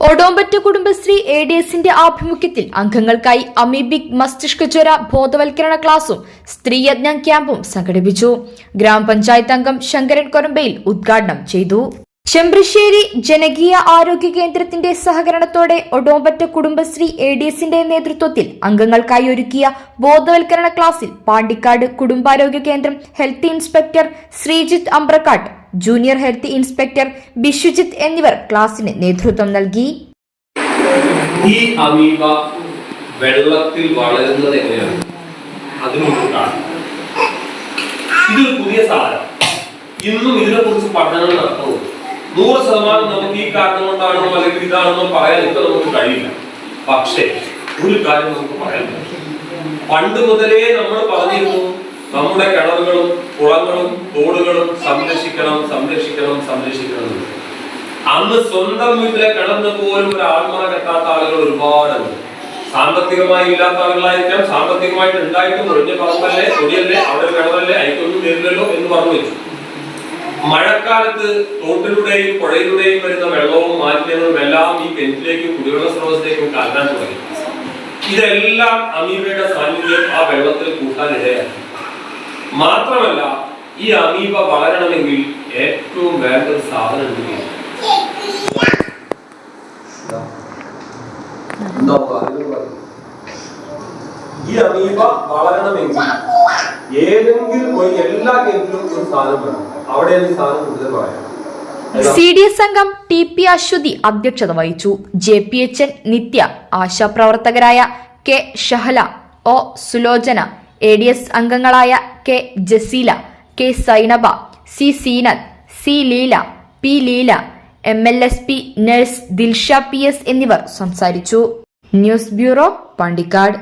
ഒഡോമ്പറ്റ Kudumbashree A D എസിന്റെ ആഭിമുഖ്യത്തിൽ അംഗങ്ങൾക്കായി amoebic മസ്തിഷ്ക ജ്വര ബോധവൽക്കരണ ക്ലാസും സ്ത്രീയജ്ഞ ക്യാമ്പും സംഘടിപ്പിച്ചു. ഗ്രാമപഞ്ചായത്ത് അംഗം ശങ്കരൻ കൊരമ്പയിൽ ഉദ്ഘാടനം ചെയ്തു. ചെമ്പ്രശ്ശേരി ജനകീയ ആരോഗ്യ കേന്ദ്രത്തിന്റെ സഹകരണത്തോടെ ഒഡോമ്പറ്റ കുടുംബശ്രീ എ ഡി എസിന്റെ നേതൃത്വത്തിൽ അംഗങ്ങൾക്കായി ഒരുക്കിയ ബോധവൽക്കരണ ക്ലാസിൽ പാണ്ടിക്കാട് കുടുംബാരോഗ്യ കേന്ദ്രം health inspector Sreejith Ambrakkat junior health inspector Biswajith എന്നിവർ ക്ലാസിന് നേതൃത്വം നൽകി. ഈ അമീബ വെള്ളത്തിൽ വളരുന്നത് എങ്ങനെയാണ്? അതിനൊട്ടാണ് ഇതൊരു പുതിയ സാധനം. ഇന്നും ഇതിനെ കുറിച്ച് പഠനങ്ങൾ നടത്തുന്നു നൂറ് ശതമാനം നമുക്ക് ഈ കാരണം കൊണ്ടാണോ അല്ലെങ്കിൽ ഇതാണെന്നോ പറയാൻ ഇപ്പൊ നമുക്ക് കഴിയില്ല. പക്ഷേ ഒരു കാര്യം നമുക്ക് പറയാൻ പണ്ട് മുതലേ നമ്മൾ പറഞ്ഞിരുന്നു നമ്മുടെ കിണറുകളും കുളങ്ങളും തോടുകളും സംരക്ഷിക്കണം സംരക്ഷിക്കണം. അന്ന് സ്വന്തം വീട്ടിലെ കിണറിന് പോലും ഒരു ആത്മാ കെട്ടാത്ത ആളുകൾ ഒരുപാടുണ്ട്. സാമ്പത്തികമായി ഇല്ലാത്ത ആളുകളായിരിക്കാം. സാമ്പത്തികമായിട്ട് ഉണ്ടായിട്ടും ഒഴിഞ്ഞ പറമ്പല്ലേ തൊടിയല്ലേ അവിടെ കിടവല്ലേ അയക്കൊന്നും വരുന്നല്ലോ എന്ന് പറഞ്ഞു വെച്ചു. മഴക്കാലത്ത് തോട്ടിലൂടെയും പുഴയിലൂടെയും വരുന്ന വെള്ളവും മാലിന്യങ്ങളും എല്ലാം ഈ കിണറ്റിലേക്കും കുടിവെള്ള സ്രോതസ്സിലേക്കും കലരാൻ തുടങ്ങി. ഇതെല്ലാം അമീബയുടെ സാന്നിധ്യം ആ വെള്ളത്തിൽ കൂട്ടാൻ മാത്രമല്ല ഈ അമീബ വളരണമെങ്കിൽ ഈ അമീബ വളരണമെങ്കിൽ ഏതെങ്കിലും ഒരു എല്ലാ കേന്ദ്രത്തിലും ഒരു സ്ഥാനം വേണം. അവിടെയാണ് സ്ഥാനം കൂടുതൽ പറയാം. സി ഡി എസ് അംഗം ടി പി അശ്വതി അധ്യക്ഷത വഹിച്ചു. J P H N Nithya ആശാപ്രവർത്തകരായ K Shahala O Sulochana A D S അംഗങ്ങളായ K Jaseela K Sainaba C Seenath C Leela P Leela M L S P nurse Dilsha P S എന്നിവർ സംസാരിച്ചു. News bureau Pandikkad.